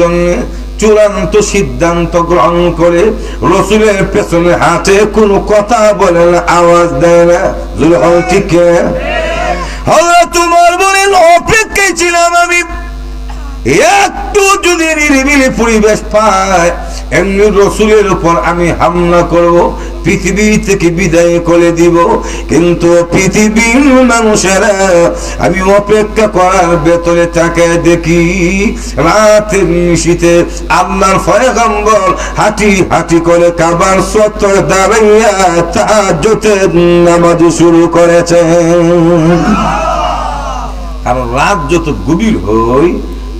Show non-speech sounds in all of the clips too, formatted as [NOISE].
জন্য চূড়ান্ত সিদ্ধান্ত গ্রহণ করে রসুলের পেছনে হাতে কোনো কথা বলে না আওয়াজ দেয় না। ঠিক তোমার বলেন, অপেক্ষায় ছিলাম আমি। একটু যদি নিরিবিলি পরিবেশ পায় এমনি রসুলের উপর আমি হামলা করব, পৃথিবী থেকে বিদায় করে দিব। কিন্তু পৃথিবীর মানুষেরা আমি অপেক্ষা করার ভেতরে তাকে দেখি। রাতের নিশীতে আল্লাহর ফয়গম্বর হাঁটি হাঁটি করে কাবার সত্তর দাঁড়াইয়া তাহাজ্জুদের নামাজ শুরু করেছে কারণ রাত যত গভীর হয়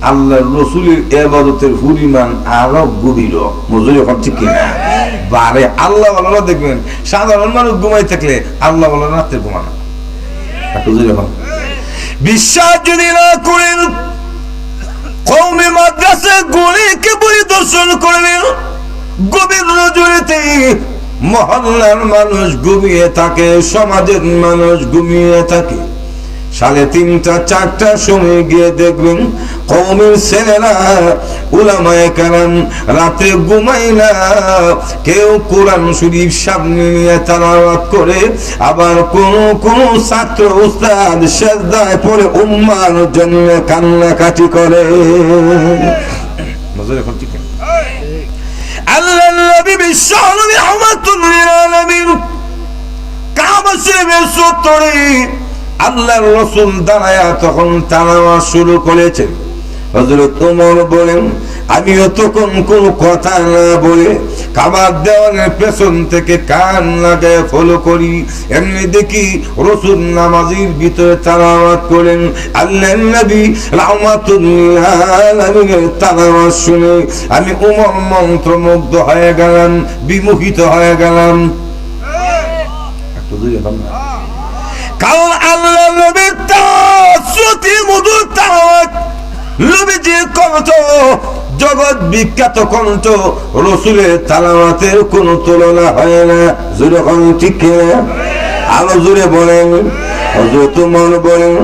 আল্লাহ রসুলের এবাদতের পরিমাণ আরও গভীর। মজুরি এখন ঠিক কিনা? বারে আল্লাহ বলারা দেখবেন সাধারণ মানুষ ঘুমাই থাকলে আল্লাহ বলার রাত্রে ঘুমানো। বিশ্বাস যদি না করেন কৌমে মাদ্রাসা গলিকে পরিদর্শন করলেন? গভীর নজরেতে মহল্লার মানুষ ঘুমিয়ে থাকে সমাজের মানুষ ঘুমিয়ে থাকে। সাড়ে তিনটা চারটার সময় গিয়ে দেখবেন কৌমের ছেলেরা, উলামায় কারাম রাতে ঘুমাই না কেউ কোরআন শরীফ সামনে নিয়ে তালাওয়াত করে, আবার কোন কোন ছাত্র উস্তাদ সেজদায় পড়ে উম্মার জন্য কান্নাকাটি করে? আল্লাহ শরীফের সত্তরে আল্লাহর রসুল দাঁড়ায়া তখন তালাওয়া শুরু করেছেন হজরত ওমর বলেন, আমিও তখন কোন কথা না বলে কাবার দেওয়ালের পেছন থেকে কান ফলো করি। এমনি দেখি নামাজির ভিতরে তালাওয়াত করেন। আল্লাহ নবী রাহমাতুল্লাহ তালাওয়াত শুনে আমি উমর হয়ে গেলাম বিমুখিত হয়ে গেলাম। একটু দূরে কারণ আল্লাহ নবীর শ্রুতি মধুর তাওয়াত নবীজির কণ্ঠ, জগৎ বিখ্যাত কণ্ঠ, রসুলের তালামাতের কোনো তুলনা হয় না জোরে কণ্ঠ ঠিক? আরও জোরে বলেন হযরত মন বলেন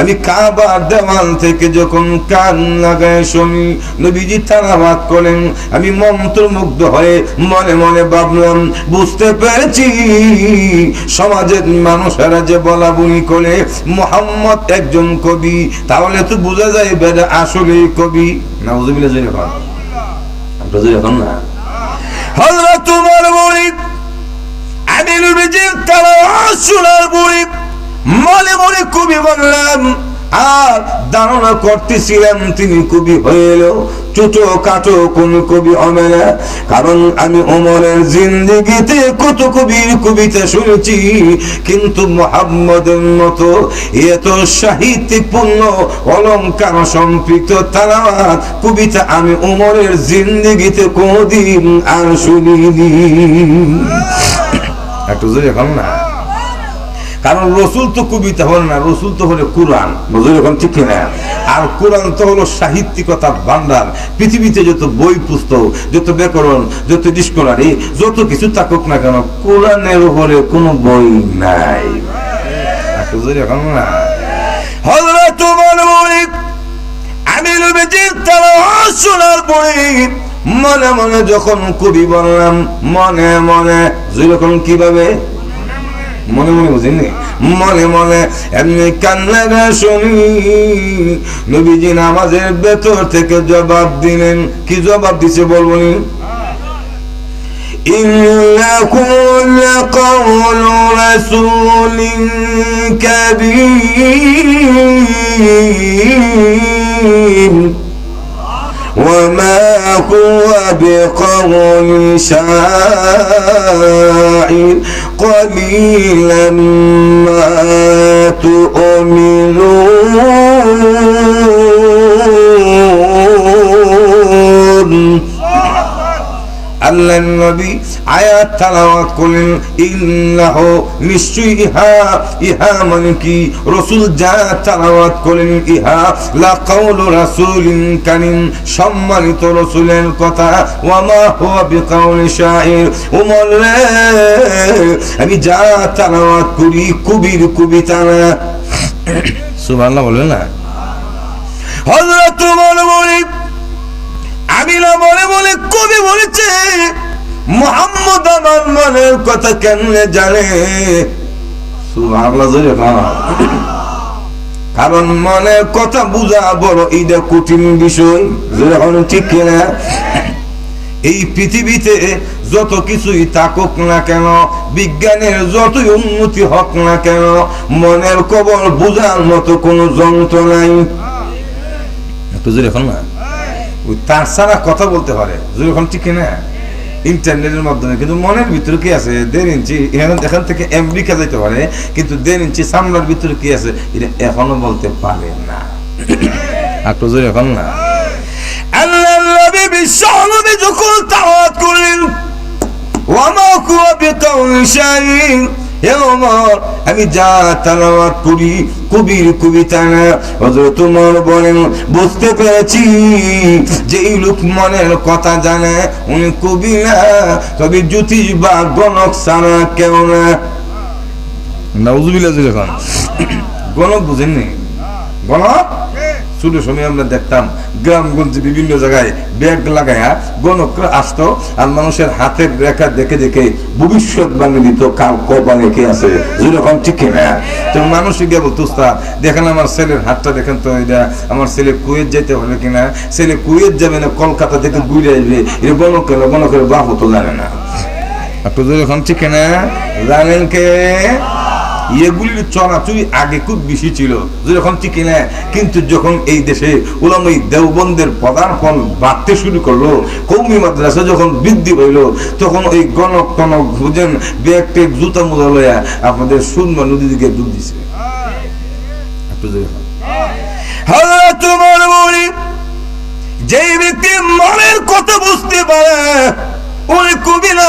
আমি কাবার দেওয়াল থেকে যখন কান লাগায় শুনি, নবীজি তালাবাদ করেন। আমি মন্ত্রমুগ্ধ হয়ে মনে মনে ভাবলাম, বুঝতে পেরেছি, সমাজের মানুষেরা যে বলা বলি করে মোহাম্মদ একজন কবি, তাহলে তো বোঝা যায় বেদা আসলে কবি। না বুঝে বিলে যাই এখন না? হযরত তোমার বলি শোনার পরে মনে মনে কবি বললাম আর ধারণা করতেছিলাম তিনি কবি হয়ে এলো ছোট কাটো কোন কবি হবে না। কারণ আমি ওমরের জিন্দিগিতে কত কবির কবিতা শুনেছি, কিন্তু মোহাম্মদের মতো এত সাহিত্যপূর্ণ অলঙ্কার সম্পৃক্ত তালাওয়াত কবিতা আমি ওমরের জিন্দিগিতে কোনদিন আর শুনিনি। একটু জোরে না। কারণ রসুল তো কবিতা হল না, রসুল তো হলো কোরআন। বুঝলি এখন ঠিক না আর কোরআন তো হলো সাহিত্যিকতার ভান্ডার পৃথিবীতে যত বই পুস্তক, যত ব্যাকরণ, যত ডিসকনারি যত কিছু থাকুক না কেন, কোরআনের উপরে কোনো বই নাই। এখন না। হজরত আমি নবীজির তালাওয়াত শোনার পরে মনে মনে যখন কবি বললাম মনে মনে যখন কিভাবে মনে মনে বুঝিনি মনে মনে এমনি কান্না গা শুনি নবীজি নামাজের ভেতর থেকে জবাব দিলেন কি জবাব দিছে বলবনি إنه لقول رسول كريم وما هو بقول شاعر. قليلا ما تؤمنون. আল্লাহ নবী আয়াত, তালাওয়াত করলেন, ইন্নাহ নিশ্চয়ই ইহা ইহা মানে কি? রসুল যা তালাওয়াত করলেন ইহা লা কাউলু রাসূলিন কারীম, সম্মানিত রসুলের কথা, ওয়ামা হুয়া বিকাউলি শাইর উমর রে আমি যা তালাওয়াত করি, কবির কবিতা না। সুবহানাল্লাহ বললেন না? হজরত মনে বলি না মনে মনে কবি বলেছে, মোহাম্মদ আমার মনের কথা কেমনে জানে। কারণ মনের কথা বুঝা বড় এইটা কঠিন বিষয় ঠিক কিনা এই পৃথিবীতে যত কিছুই থাকুক না কেন, বিজ্ঞানের যতই উন্নতি হোক না কেন, মনের কবর বুঝার মতো কোনো যন্ত্র নাই। এখন না। ওই তার ছাড়া কথা বলতে পারে। এখন ঠিক না ইন্টারনেটের মাধ্যমে। কিন্তু মনের ভিতরে কি আছে? দেড় ইঞ্চি, এখানে থেকে আমেরিকা যাইতে পারে, কিন্তু দেড় ইঞ্চি সামলার ভিতরে কি আছে? এটা এখনও বলতে পারে না। একটু এখন না। আল্লাহ বিশ্ব যখন করলেন হে ওমর আমি যা তালাওয়াত করি কবির কবিতা না হযরত ওমর বলেন বুঝতে পেরেছি যে এই লোক মনের কথা জানে উনি কবি না। তবে জ্যোতিষ বা গণক ছাড়া কেউ না। নাউজুবিল্লাহ গণক বুঝেননি? গণক? ছোট সময় আমরা দেখতাম। গ্রামগঞ্জে বিভিন্ন জায়গায় ব্যাগ লাগায়া গণকরা আসতো আর মানুষের হাতের রেখা দেখে দেখে ভবিষ্যৎবাণী দিত কার কপালে কে আছে? যেরকম ঠিক না তো মানুষ গিয়ে বলতো, উস্তাদ, দেখেন আমার ছেলের হাতটা, দেখেন তো এটা, আমার ছেলে কুয়েত যেতে হবে কিনা? ছেলে কুয়েত যাবে না, কলকাতা থেকে ঘুরে আসবে। এটা গণকের গণকের বাপ তো জানে না। আপনি যখন ঠিক না জানেন কে? এগুলির চড়াচুরি আগে খুব বেশি ছিল। যেরকম ঠিক না কিন্তু যখন এই দেশে ওলামাই দেওবন্দের পদার্পণ বাড়তে শুরু করল, কৌমি মাদ্রাসা যখন বৃদ্ধি হইল তখন ওই গণক টনক বুঝেন ব্যাগ টেক জুতা মোজা লয়া আপনাদের সুন্দর নদী দিকে ডুব দিছে। যেই ব্যক্তি মনের কথা বুঝতে পারে, উনি কবি না।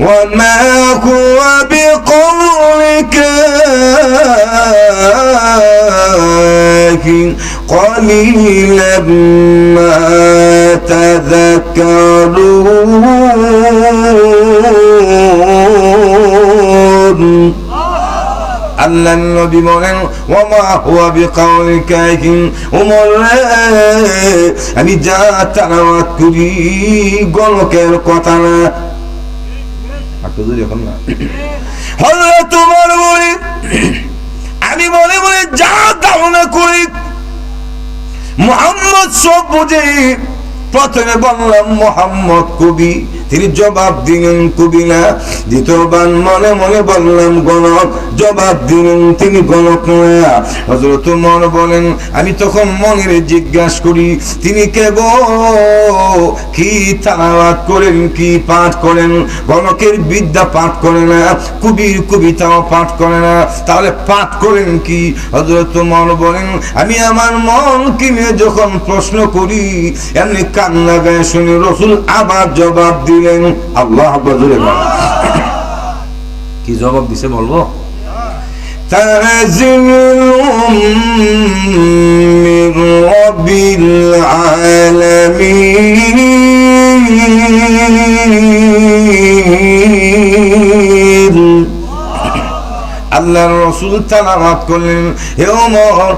وما هو بقول كاهن قليلا ما تذكرون আল্লাহ নবী বলেন ওমা হুয়া বিকাউলি কাহিন ওমর রে আমি যা তালাওয়াত করি গণকের কথা না একটু [COUGHS] তোমার বলি, [COUGHS] আমি মনে মনে যা ধারণা করি। মোহাম্মদ সব বুঝে, প্রথমে বললাম, মোহাম্মদ কবি। তিনি জবাব দিলেন কবিরা। দ্বিতীয়বার মনে মনে বললাম, গণক, জবাব দিলেন তিনি গণক না। হজরত মন বলেন, আমি তখন মনের জিজ্ঞাসা করি, তিনি কে গো? কি তালাওয়াত করেন, কি পাঠ করেন? গণকের বিদ্যা পাঠ করে না, কবির কবিতাও পাঠ করে না, তাহলে পাঠ করেন কি? হজরত মন বলেন, আমি আমার মন কিনে যখন প্রশ্ন করি, এমনি কান্না গায়ে শুনে রসুল আবার জবাব দিলেন আল্লাহ বলে কি জবাব দিছে বলবো تنزل من رب العالمين আল্লাহর রাসূল তালাওয়াত করলেন, হে ওমর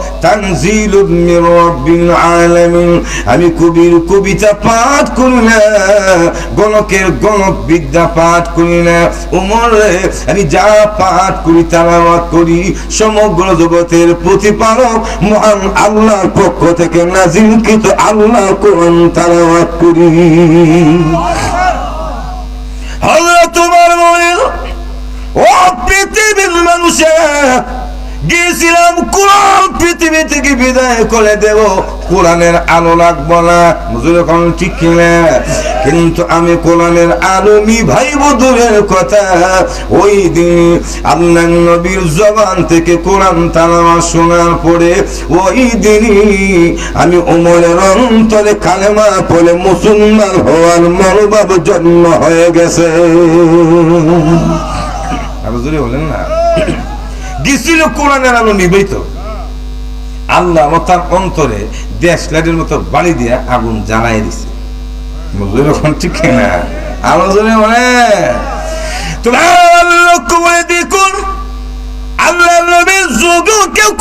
রাব্বিল আলামিন। আমি কবির কবিতা পাঠ করি না, গণকের গণক বিদ্যা পাঠ করি না। ওমর আমি যা পাঠ করি, তালাওয়াত করি। সমগ্র জগতের প্রতিপালক মহান আল্লাহর পক্ষ থেকে নাজিলকৃত আল্লাহ কোরআন তালাওয়াত করি। মানুষের গিয়েছিলাম কোরআন পৃথিবী থেকে বিদায় করে দেব। কোরআনের আলো লাগবো না। যখন ঠিক কিনা? কিন্তু আমি কোরআনের আলমি ভাই দূরের কথা। ওই দিন আল্লাহ নবীর জবান থেকে কোরআন তালামা শোনার পরে ওই দিনই আমি ওমরের অন্তরে কালেমা পড়ে মুসলমান হওয়ার মনোভাব জন্ম হয়ে গেছে। আরও বলেন না গেছিল কোরআনের আলো নিবেই আল্লাহ তার অন্তরে দেশ লাইটের মতো বাড়ি দিয়ে আগুন জ্বালাই দিছে। বুঝলি এখন ঠিক না আলোচনা মানে? তোমার লক্ষ্য করে দেখুন আল্লাহ নবীর কেউ